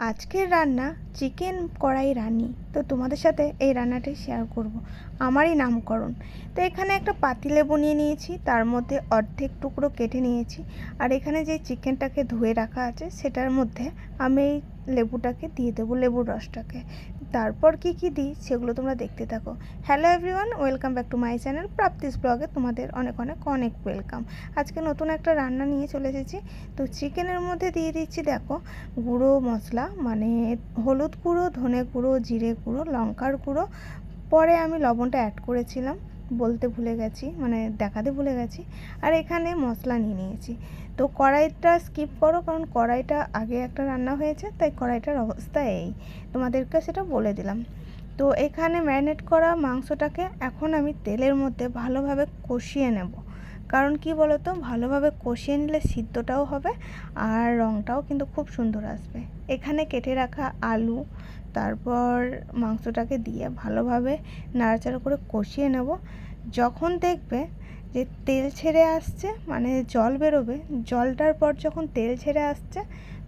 আজকের রান্না চিকেন কড়াই রানি তো তোমাদের সাথে এই রান্নাটি শেয়ার করব। আমারই নামকরণ। তো এখানে একটা পাতি লেবু নিয়ে নিয়েছি, তার মধ্যে অর্ধেক টুকরো কেটে নিয়েছি। আর এখানে যে চিকেনটাকে ধুয়ে রাখা আছে, সেটার মধ্যে আমি এই লেবুটাকে দিয়ে দেবো, লেবুর রসটাকে। তারপর কি কি দিই সেগুলো তোমরা দেখতে থাকো। Hello everyone welcome back to my channel Prapti's ব্লগে তোমাদের অনেক অনেক অনেক ওয়েলকাম আজকে নতুন একটা রান্না নিয়ে চলে এসেছি। তো চিকেনের মধ্যে দিয়ে দিচ্ছি দেখো গুঁড়ো মশলা মানে হলুদ গুঁড়ো, ধনে গুঁড়ো, জিরে গুঁড়ো, লঙ্কার গুঁড়ো। পরে আমি লবণটা অ্যাড করেছিলাম। বলতে ভুলে গেছি মানে দেখাতে ভুলে গেছি। আর এখানে মশলা নিয়ে নিয়েছি। তো কড়াইটা স্কিপ করো, কারণ কড়াইটা আগে একটা রান্না হয়েছে, তাই কড়াইটার অবস্থা এই। তোমাদেরকে সেটা বলে দিলাম। তো এখানে ম্যারিনেট করা মাংসটাকে এখন আমি তেলের মধ্যে ভালোভাবে কষিয়ে নেব। কারণ কি বলতো? ভালোভাবে কষিয়ে নিলে সিদ্ধটাও হবে, আর রঙটাও কিন্তু খুব সুন্দর আসবে। এখানে কেটে রাখা আলু, তারপর মাংসটাকে দিয়ে ভালোভাবে নাড়াচাড়া করে কষিয়ে নেব। যখন দেখবে যে তেল ছেড়ে আসছে মানে জল বেরোবে, জলটার পর যখন তেল ছেড়ে আসছে,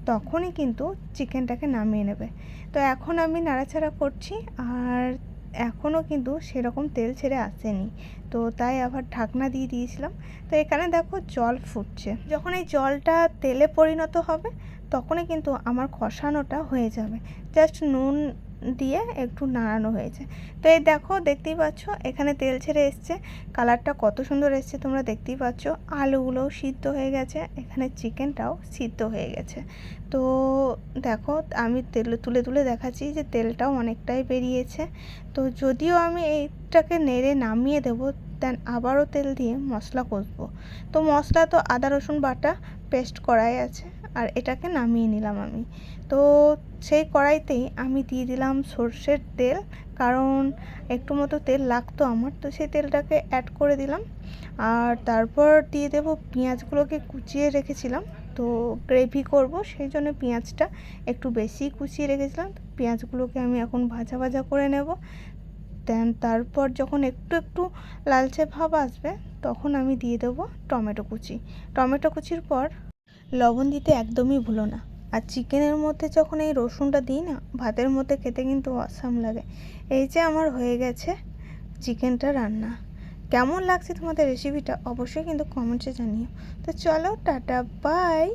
তখনই কিন্তু চিকেনটাকে নামিয়ে নেবে। তো এখন আমি নাড়াচাড়া করছি আর এখনও কিন্তু সেরকম তেল ছেড়ে আসেনি। তো তাই আবার ঢাকনা দিয়ে দিয়েছিলাম। তো এখানে দেখো জল ফুটছে। যখন এই জলটা তেলে পরিণত হবে তখনই কিন্তু আমার কষানোটা হয়ে যাবে। জাস্ট নুন দিয়ে একটু নাড়ানো হয়েছে। তো এই দেখো, দেখতেই পাচ্ছ, এখানে তেল ছেড়ে এসছে। কালারটা কত সুন্দর এসছে, তোমরা দেখতেই পাচ্ছ। আলুগুলোও সিদ্ধ হয়ে গেছে, এখানে চিকেনটাও সিদ্ধ হয়ে গেছে। তো দেখো, আমি তেল, তুলে তুলে দেখাচ্ছি যে তেলটাও অনেকটাই বেরিয়েছে। তো যদিও আমি এইটাকে নেড়ে নামিয়ে দেবো দেন আবারও তেল দিয়ে মশলা কষবো। তো মশলা তো আদা, রসুন বাটা পেস্ট করাই আছে আর এটাকে নামিয়ে নিলাম আমি। তো সেই কড়াইতেই আমি দিয়ে দিলাম সর্ষের তেল কারণ একটু মতো তেল লাগতো আমার। তো সেই তেলটাকে অ্যাড করে দিলাম আর তারপর দিয়ে দেব পেঁয়াজগুলোকে কুচিয়ে রেখেছিলাম। তো গ্রেভি করব সেই জন্য পেঁয়াজটা একটু বেশি কুচিয়ে রেখেছিলাম। পেঁয়াজগুলোকে আমি এখন ভাজা ভাজা করে নেব। দেন। তারপর যখন একটু একটু লালচে ভাব আসবে, তখন আমি দিয়ে দেবো টমেটো কুচি। টমেটো কুচির পর লবণ দিতে একদমই ভুলো না। আর চিকেনের মধ্যে যখন এই রসুনটা দিই না, ভাতের মধ্যে খেতে কিন্তু অসাম লাগে। এই যে আমার হয়ে গেছে চিকেনটা রান্না। কেমন লাগছে তোমাদের রেসিপিটা অবশ্যই কিন্তু কমেন্টসে জানিও। তো চলো, টাটা, বাই!